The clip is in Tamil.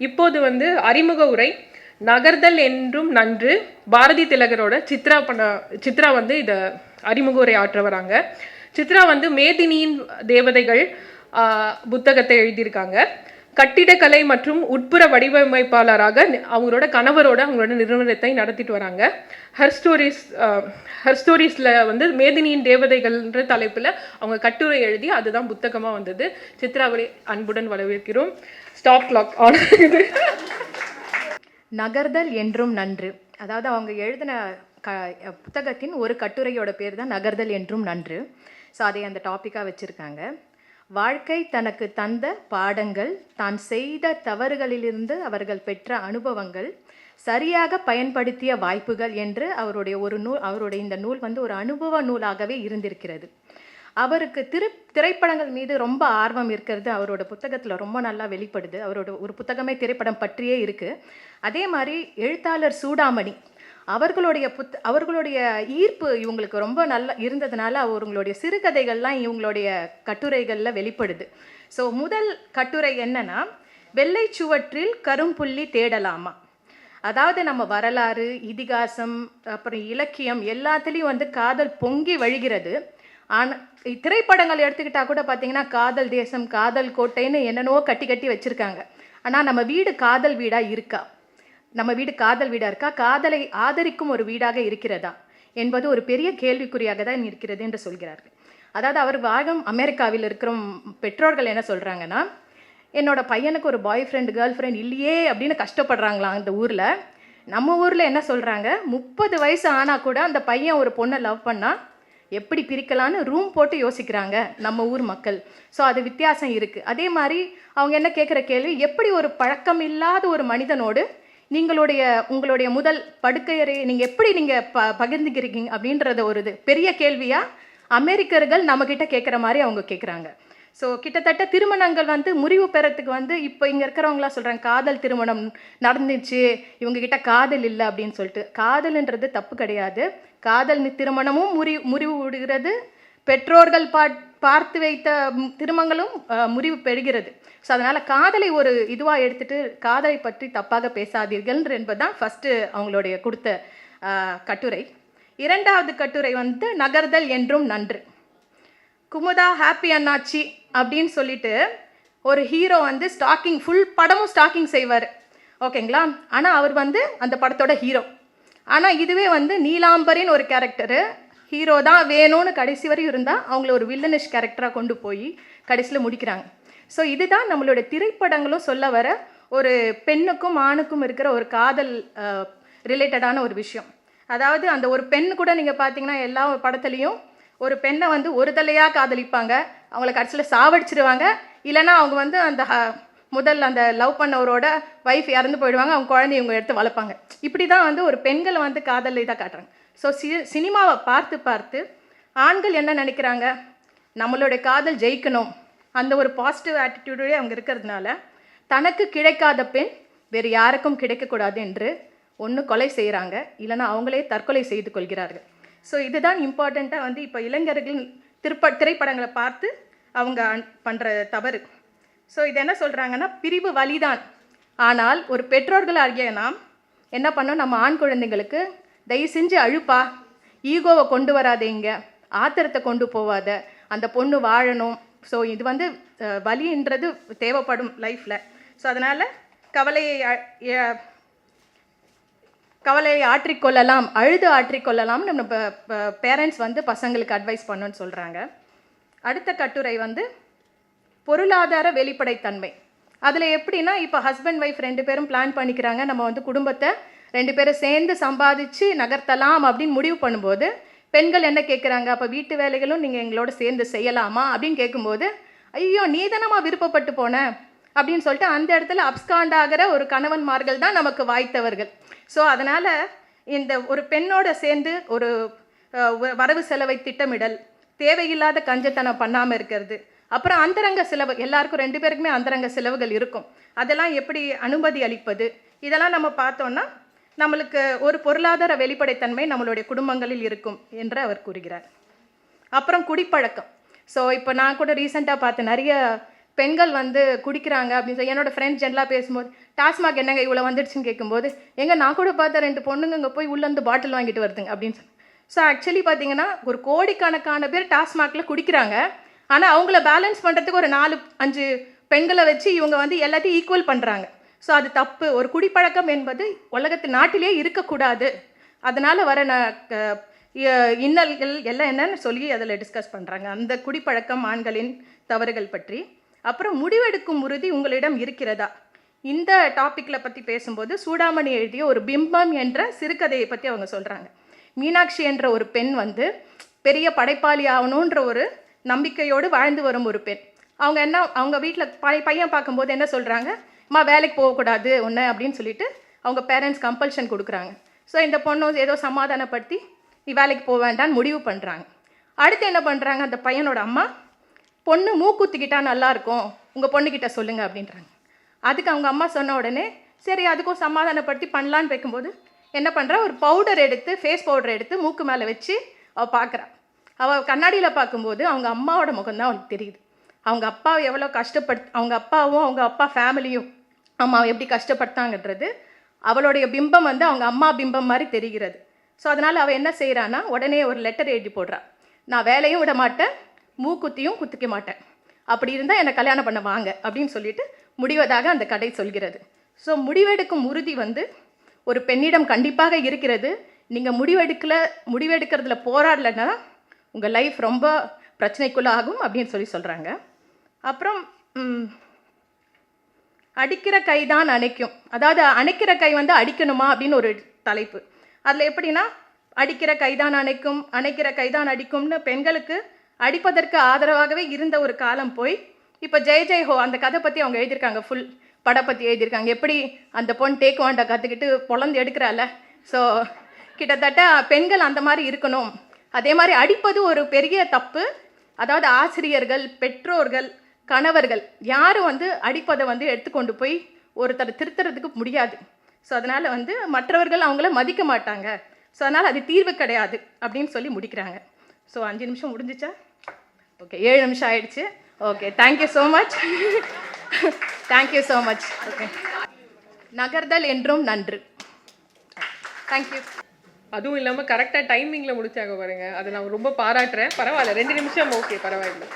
இப்போது வந்து அறிமுக உரை நகர்தல் என்றும் நன்று. பாரதி திலகரோட சித்ரா பண்ண சித்ரா வந்து இதை அறிமுக உரை ஆற்ற வராங்க சித்ரா வந்து மேதினியின் தேவதைகள் ஆஹ், புத்தகத்தை எழுதியிருக்காங்க. கட்டிடக்கலை மற்றும் உட்புற வடிவமைப்பாளராக அவங்களோட கணவரோட அவங்களோட நிறுவனத்தை நடத்திட்டு வராங்க. ஹர் ஸ்டோரிஸ் ஹர் ஸ்டோரிஸில் வந்து மேதினியின் தேவதைகள்ன்ற தலைப்பில் அவங்க கட்டுரை எழுதி அதுதான் புத்தகமாக வந்தது. சித்ராவளி அன்புடன் வரவேற்கிறோம். ஸ்டாப் கிளாக் ஆன் நகர்தல் என்றும் நன்று. அதாவது அவங்க எழுதின க புத்தகத்தின் ஒரு கட்டுரையோட பேர் தான் நகர்தல் என்றும் நன்று. ஸோ அதை அந்த டாப்பிக்காக வச்சுருக்காங்க. வாழ்க்கை தனக்கு தந்த பாடங்கள் தான் செய்த தவறுகளிலிருந்து அவர்கள் பெற்ற அனுபவங்கள் சரியாக பயன்படுத்திய வாய்ப்புகள் என்று அவருடைய ஒரு நூல் அவருடைய இந்த நூல் வந்து ஒரு அனுபவ நூலாகவே இருந்திருக்கிறது. அவருக்கு திரு திரைப்படங்கள் மீது ரொம்ப ஆர்வம் இருக்கிறது. அவரோட புத்தகத்தில் ரொம்ப நல்லா வெளிப்படுது. அவரோட ஒரு புத்தகமே திரைப்படம் பற்றியே இருக்குது அதே மாதிரி எழுத்தாளர் சூடாமணி அவர்களுடைய புத் அவர்களுடைய ஈர்ப்பு இவங்களுக்கு ரொம்ப நல்லா இருந்ததுனால அவங்களுடைய சிறுகதைகள்லாம் இவங்களுடைய கட்டுரைகளில் வெளிப்படுது. ஸோ முதல் கட்டுரை என்னன்னா வெள்ளை சுவற்றில் கரும்புள்ளி தேடலாமா? அதாவது நம்ம வரலாறு இதிகாசம் அப்புறம் இலக்கியம் எல்லாத்துலேயும் வந்து காதல் பொங்கி வழிகிறது. ஆனால் திரைப்படங்கள் எடுத்துக்கிட்டா கூட பார்த்தீங்கன்னா காதல் தேசம் காதல் கோட்டைன்னு என்னென்னவோ கட்டி கட்டி வச்சுருக்காங்க. ஆனால் நம்ம வீடு காதல் வீடாக இருக்கா? நம்ம வீடு காதல் வீடாக இருக்கா? காதலை ஆதரிக்கும் ஒரு வீடாக இருக்கிறதா? என்பது ஒரு பெரிய கேள்விக்குறியாக தான் இருக்கிறது என்று சொல்கிறார்கள். அதாவது அவர் வாழும் அமெரிக்காவில் இருக்கிற பெற்றோர்கள் என்ன சொல்கிறாங்கன்னா என்னோட பையனுக்கு ஒரு பாய் ஃப்ரெண்டு கேர்ள் ஃப்ரெண்ட் இல்லையே அப்படின்னு கஷ்டப்படுறாங்களாம் அந்த ஊரில். நம்ம ஊரில் என்ன சொல்கிறாங்க முப்பது வயசு ஆனால் கூட அந்த பையன் ஒரு பொண்ணை லவ் பண்ணால் எப்படி பிரிக்கலான்னு ரூம் போட்டு யோசிக்கிறாங்க நம்ம ஊர் மக்கள். ஸோ அது வித்தியாசம் இருக்குது அதே மாதிரி அவங்க என்ன கேட்குற கேள்வி? எப்படி ஒரு பழக்கம் இல்லாத ஒரு மனிதனோடு நீங்களுடைய உங்களுடைய முதல் படுக்கையறையை நீங்கள் எப்படி நீங்கள் ப பகிர்ந்துக்கிறீங்க அப்படின்றத ஒரு இது. பெரிய கேள்வியாக அமெரிக்கர்கள் நம்மக்கிட்ட கேட்குற மாதிரி அவங்க கேட்குறாங்க ஸோ கிட்டத்தட்ட திருமணங்கள் வந்து முறிவு பெறத்துக்கு வந்து இப்போ இங்கே இருக்கிறவங்களாம் சொல்கிறாங்க காதல் திருமணம் நடந்துச்சு இவங்ககிட்ட காதல் இல்லை அப்படின்னு சொல்லிட்டு. காதல்ன்றது தப்பு கிடையாது. காதல் திருமணமும் முறி முறிவு விடுகிறது. பெற்றோர்கள் பாட் பார்த்து வைத்த திருமங்களும் முறிவு பெறுகிறது. ஸோ அதனால் காதலை ஒரு இதுவாக எடுத்துட்டு காதலை பற்றி தப்பாக பேசாதீர்கள் என்பது தான் ஃபஸ்ட்டு அவங்களுடைய கொடுத்த கட்டுரை. இரண்டாவது கட்டுரை வந்து நகர்தல் என்றும் நன்று. குமுதா ஹாப்பி அண்ணாச்சி அப்படின்னு சொல்லிட்டு ஒரு ஹீரோ வந்து ஸ்டாக்கிங் ஃபுல் படமும் ஸ்டாக்கிங் செய்வார். ஓகேங்களா? ஆனால் அவர் வந்து அந்த படத்தோட ஹீரோ. ஆனால் இதுவே வந்து நீலாம்பரின் ஒரு கேரக்டரு. ஹீரோ தான் வேணும்னு கடைசி வரையும் இருந்தால் அவங்கள ஒரு வில்லனிஷ் கேரக்டராக கொண்டு போய் கடைசியில் முடிக்கிறாங்க. ஸோ இதுதான் நம்மளோட திரைப்படங்களும் சொல்ல வர ஒரு பெண்ணுக்கும் ஆணுக்கும் இருக்கிற ஒரு காதல் ரிலேட்டடான ஒரு விஷயம். அதாவது அந்த ஒரு பெண் கூட நீங்கள் பார்த்தீங்கன்னா எல்லா படத்துலையும் ஒரு பெண்ணை வந்து ஒரு தலையாக காதலிப்பாங்க. அவங்கள கடைசியில் சாவடிச்சிருவாங்க. இல்லைன்னா அவங்க வந்து அந்த ஹ- முதல் அந்த லவ் பண்ணவரோட ஒய்ஃப் இறந்து போயிடுவாங்க. அவங்க குழந்தைய இவங்க எடுத்து வளர்ப்பாங்க. இப்படி தான் வந்து ஒரு பெண்களை வந்து காதல் இதாக காட்டுறாங்க. ஸோ சி சினிமாவை பார்த்து பார்த்து ஆண்கள் என்ன நினைக்கிறாங்க? நம்மளுடைய காதல் ஜெயிக்கணும். அந்த ஒரு பாசிட்டிவ் ஆட்டிடியூடே அவங்க இருக்கிறதுனால தனக்கு கிடைக்காத பெண் வேறு யாருக்கும் கிடைக்கக்கூடாது என்று ஒன்று கொலை செய்கிறாங்க இல்லைன்னா அவங்களே தற்கொலை செய்து கொள்கிறார்கள். ஸோ இதுதான் இம்பார்ட்டண்ட்டாக வந்து இப்போ இளைஞர்கள் திருப்ப திரைப்படங்களை பார்த்து அவங்க பண்ணுற தவறு. ஸோ இது என்ன சொல்கிறாங்கன்னா பிரிவு வழிதான் ஆனால் ஒரு பெற்றோர்கள் ஆகிய நாம் என்ன பண்ணோம் நம்ம ஆண் குழந்தைங்களுக்கு தயவு செஞ்சு அழுப்பா. ஈகோவை கொண்டு வராதேங்க. ஆத்திரத்தை கொண்டு போவாத. அந்த பொண்ணு வாழணும். ஸோ இது வந்து வலின்றது தேவைப்படும் லைஃப்பில் ஸோ அதனால் கவலையை கவலையை ஆற்றிக்கொள்ளலாம். அழுது ஆற்றிக்கொள்ளலாம்னு நம்ம பேரண்ட்ஸ் வந்து பசங்களுக்கு அட்வைஸ் பண்ணணும்னு சொல்கிறாங்க அடுத்த கட்டுரை வந்து பொருளாதார வெளிப்படைத்தன்மை. அதில் எப்படின்னா இப்போ ஹஸ்பண்ட் ஒய்ஃப் ரெண்டு பேரும் பிளான் பண்ணிக்கிறாங்க. நம்ம வந்து குடும்பத்தை ரெண்டு பேரும் சேர்ந்து சம்பாதிச்சு நகர்த்தலாம் அப்படின்னு முடிவு பண்ணும்போது பெண்கள் என்ன கேட்குறாங்க அப்போ வீட்டு வேலைகளும் நீங்கள் எங்களோட சேர்ந்து செய்யலாமா? அப்படின்னு கேட்கும்போது ஐயோ நீ தானம்மா விருப்பப்பட்டு போன? அப்படின்னு சொல்லிட்டு அந்த இடத்துல அப்ஸ்காண்ட் ஆகிற ஒரு கணவன்மார்கள் தான் நமக்கு வாய்த்தவர்கள். ஸோ அதனால் இந்த ஒரு பெண்ணோட சேர்ந்து ஒரு வரவு செலவை திட்டமிடல் தேவையில்லாத கஞ்சத்தனம் பண்ணாமல் இருக்கிறது அப்புறம் அந்தரங்க செலவு எல்லாருக்கும் ரெண்டு பேருக்குமே அந்தரங்க செலவுகள் இருக்கும். அதெல்லாம் எப்படி அனுமதி அளிப்பது? இதெல்லாம் நம்ம பார்த்தோன்னா நம்மளுக்கு ஒரு பொருளாதார வெளிப்படைத்தன்மை நம்மளுடைய குடும்பங்களில் இருக்கும் என்று அவர் கூறுகிறார். அப்புறம் குடிப்பழக்கம். ஸோ இப்போ நான் கூட ரீசெண்டாக பார்த்து நிறைய பெண்கள் வந்து குடிக்கிறாங்க அப்படின்னு சொல்லி என்னோடய ஃப்ரெண்ட்ஸ் ஜென்ரலாக பேசும்போது டாஸ்மாக் என்னங்க இவ்வளோ வந்துடுச்சுன்னு கேட்கும்போது எங்கே நான் கூட பார்த்த ரெண்டு பொண்ணுங்க இங்கே போய் உள்ளேருந்து பாட்டில் வாங்கிட்டு வருதுங்க அப்படின்னு சொல்லி ஸோ ஆக்சுவலி பார்த்தீங்கன்னா ஒரு கோடிக்கணக்கான பேர் டாஸ்மாகில் குடிக்கிறாங்க. ஆனால் அவங்கள பேலன்ஸ் பண்ணுறதுக்கு ஒரு நாலு அஞ்சு பெண்களை வச்சு இவங்க வந்து எல்லாத்தையும் ஈக்குவல் பண்ணுறாங்க ஸோ அது தப்பு. ஒரு குடிப்பழக்கம் என்பது உலகத்து நாட்டிலே இருக்கக்கூடாது. அதனால் வர ந இன்னல்கள் எல்லாம் என்னன்னு சொல்லி அதில் டிஸ்கஸ் பண்ணுறாங்க அந்த குடிப்பழக்கம் ஆண்களின் தவறுகள் பற்றி. அப்புறம் முடிவெடுக்கும் உறுதி உங்களிடம் இருக்கிறதா? இந்த டாப்பிக்கில் பற்றி பேசும்போது சூடாமணி எழுதிய ஒரு பிம்பம் என்ற சிறுகதையை பற்றி அவங்க சொல்கிறாங்க மீனாட்சி என்ற ஒரு பெண் வந்து பெரிய படைப்பாளி ஆகணுன்ற ஒரு நம்பிக்கையோடு வாழ்ந்து வரும் ஒரு பெண். அவங்க என்ன அவங்க வீட்டில் பையன் பார்க்கும்போது என்ன சொல்கிறாங்க அம்மா வேலைக்கு போகக்கூடாது ஒன்று அப்படின்னு சொல்லிட்டு அவங்க பேரண்ட்ஸ் கம்பல்ஷன் கொடுக்குறாங்க. ஸோ இந்த பொண்ணு ஏதோ சமாதானப்படுத்தி நீ வேலைக்கு போக வேண்டாம்னு முடிவு பண்ணுறாங்க அடுத்து என்ன பண்ணுறாங்க அந்த பையனோட அம்மா பொண்ணு மூக்குத்திக்கிட்டா நல்லாயிருக்கும். உங்கள் பொண்ணுக்கிட்ட சொல்லுங்கள் அப்படின்றாங்க. அதுக்கு அவங்க அம்மா சொன்ன உடனே சரி அதுக்கும் சமாதானப்படுத்தி பண்ணலான்னு வைக்கும்போது என்ன பண்ணுறா ஒரு பவுடர் எடுத்து ஃபேஸ் பவுடர் எடுத்து மூக்கு மேலே வச்சு அவள் பார்க்குறா அவள் கண்ணாடியில் பார்க்கும்போது அவங்க அம்மாவோட முகம்தான் அவளுக்கு தெரியுது. அவங்க அப்பாவை எவ்வளோ கஷ்டப்படுத்து அவங்க அப்பாவும் அவங்க அப்பா ஃபேமிலியும் அம்மாவை எப்படி கஷ்டப்பட்டாங்கன்றது அவளுடைய பிம்பம் வந்து அவங்க அம்மா பிம்பம் மாதிரி தெரிகிறது. ஸோ அதனால் அவள் என்ன செய்கிறான்னா உடனே ஒரு லெட்டர் எழுதி போடுறா. நான் வேலையும் விட மாட்டேன் மூக்குத்தியும் குத்திக்க மாட்டேன். அப்படி இருந்தால் என்னை கல்யாணம் பண்ண வாங்க அப்படின்னு சொல்லிட்டு முடிவதாக அந்த கடை சொல்கிறது. ஸோ முடிவெடுக்கும் உறுதி வந்து ஒரு பெண்ணிடம் கண்டிப்பாக இருக்கிறது. நீங்கள் முடிவெடுக்கல முடிவெடுக்கிறதுல போராடலைன்னா உங்கள் லைஃப் ரொம்ப பிரச்சனைக்குள்ள ஆகும் அப்படின்னு சொல்லி சொல்கிறாங்க அப்புறம் அடிக்கிற கை தான் அணைக்கும். அதாவது அணைக்கிற கை வந்து அடிக்கணுமா அப்படின்னு ஒரு தலைப்பு. அதில் எப்படின்னா அடிக்கிற கைதான் அணைக்கும் அணைக்கிற கைதான் அடிக்கும்னு பெண்களுக்கு அடிப்பதற்கு ஆதரவாகவே இருந்த ஒரு காலம் போய் இப்போ ஜெய் ஜெய் ஹோ அந்த கதை பற்றி அவங்க எழுதியிருக்காங்க ஃபுல் படம் பற்றி எழுதியிருக்காங்க. எப்படி அந்த பொண்ணு டேக் வாண்டா கற்றுக்கிட்டு பொழந்து எடுக்கிறால ஸோ கிட்டத்தட்ட பெண்கள் அந்த மாதிரி இருக்கணும். அதே மாதிரி அடிப்பது ஒரு பெரிய தப்பு. அதாவது ஆசிரியர்கள் பெற்றோர்கள் கணவர்கள் யாரும் வந்து அடிப்பதை வந்து எடுத்துக்கொண்டு போய் ஒருத்தர் திருத்துறதுக்கு முடியாது. ஸோ அதனால் வந்து மற்றவர்கள் அவங்கள மதிக்க மாட்டாங்க. ஸோ அதனால் அது தீர்வு கிடையாது அப்படின்னு சொல்லி முடிக்கிறாங்க. ஸோ அஞ்சு நிமிஷம் முடிஞ்சிச்சா? ஓகே ஏழு நிமிஷம் ஆயிடுச்சு. Okay thank you so much thank you so much okay நகர்தல் என்றும் நன்று. தேங்க்யூ அதுவும் இல்லாமல் கரெக்டாக டைமிங்கில் முடிச்சாங்க பாருங்க. அதை நான் ரொம்ப பாராட்டுறேன். பரவாயில்ல ரெண்டு நிமிஷம் ஓகே பரவாயில்ல.